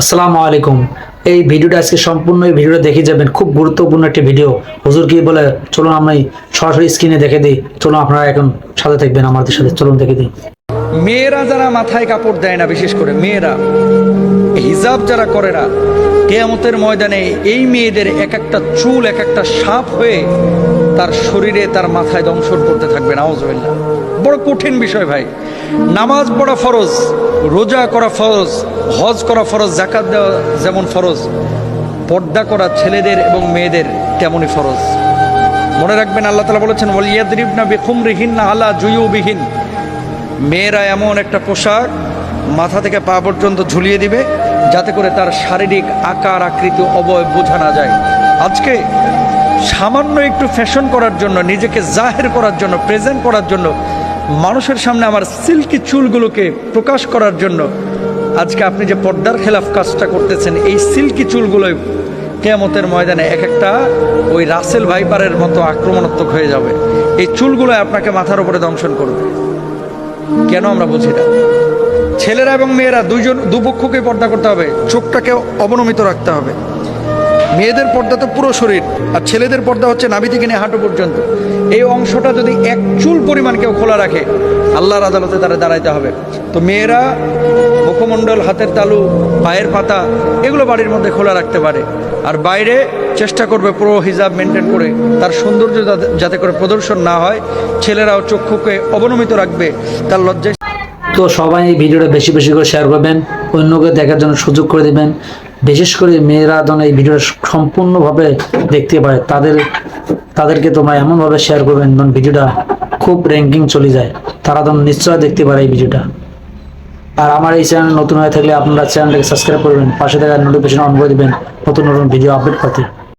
আসসালামু আলাইকুম। এই ভিডিওটা আজকে সম্পূর্ণ, এই ভিডিওটা দেখে যাবেন। খুব গুরুত্বপূর্ণ একটি ভিডিও। হুজুর কি বলে, চলুন আমি সরাসরি স্ক্রিনে দেখে দিই। চলুন আপনারা এখন সাথে থাকবেন, আমাদের সাথে। চলুন দেখে দিই। মেয়েরা যারা মাথায় কাপড় দেয় না, বিশেষ করে মেয়েরা, হিজাব যারা করে না, কেয়ামতের ময়দানে এই মেয়েদের এক একটা চুল, এক একটা সাপ হয়ে তার শরীরে, তার মাথায় দংশন করতে থাকবে নাওজবিল্লা বড় কঠিন বিষয় ভাই। নামাজ পড়া ফরজ, রোজা করা ফরজ, হজ করা ফরজ জাকাত দেওয়া যেমন ফরজ, পর্দা করা ছেলেদের এবং মেয়েদের তেমনই ফরজ। মনে রাখবেন আল্লাহ তালা বলেছেন, ওয়ালিয়াদ্রিবনা বেখুমরিহীন না আল্লাহ জুয়ুবিহীন। মেয়েরা এমন একটা পোশাক মাথা থেকে পা পর্যন্ত ঝুলিয়ে দিবে, যাতে করে তার শারীরিক আকার, আকৃতি, অবয়ব বোঝা না যায়। আজকে সামান্য একটু ফ্যাশন করার জন্য, নিজেকে জাহের করার জন্য প্রেজেন্ট করার জন্য, মানুষের সামনে আমার সিল্কি চুলগুলোকে প্রকাশ করার জন্য আজকে আপনি যে পর্দার খেলাফ কাজটা করতেছেন, এই সিল্কি চুলগুলোই কেয়ামতের ময়দানে এক একটা ওই রাসেল ভাইপারের মতো আক্রমণাত্মক হয়ে যাবে। এই চুলগুলো আপনাকে মাথার উপরে দংশন করবে। কেন আমরা বুঝি না? ছেলেরা এবং মেয়েরা দুইজন দুপক্ষকে পর্দা করতে হবে, চোখটাকে অবনমিত রাখতে হবে। মেয়েদের পর্দা তো পুরো শরীর, আর ছেলেদের পর্দা হচ্ছে নাভি থেকে নিয়ে হাঁটু পর্যন্ত। এই অংশটা যদি এক চুল পরিমাণ কেউ খোলা রাখে, আল্লাহর আদালতে তারা দাঁড়াইতে হবে। তো মেয়েরা মুখমণ্ডল, হাতের তালু, পায়ের পাতা, এগুলো বাড়ির মধ্যে খোলা রাখতে পারে। আর বাইরে চেষ্টা করবে পুরো হিজাব মেনটেন করে, তার সৌন্দর্য যাতে- করে প্রদর্শন না হয়। ছেলেরাও চক্ষুকে অবনমিত রাখবে, তার লজ্জায় তো সবাই এই ভিডিওটা বেশি বেশি করে শেয়ার করবেন, অন্যকে দেখার জন্য সুযোগ করে দিবেন। বিশেষ করে মেয়েরা যেন এই ভিডিওটা সম্পূর্ণভাবে দেখতে পায়, তাদের, তাদেরকে তোমরা এমনভাবে শেয়ার করবেন যেন ভিডিওটা খুব র্যাঙ্কিং চলে যায়, তারা যেন নিশ্চয় দেখতে পারে এই ভিডিওটা। আর আমার এই চ্যানেল নতুন হয়ে থাকলে আপনারা চ্যানেলটাকে সাবস্ক্রাইব করবেন, পাশে থাকা নোটিফিকেশন অন করে দেবেন, নতুন নতুন ভিডিও আপডেট পাতে।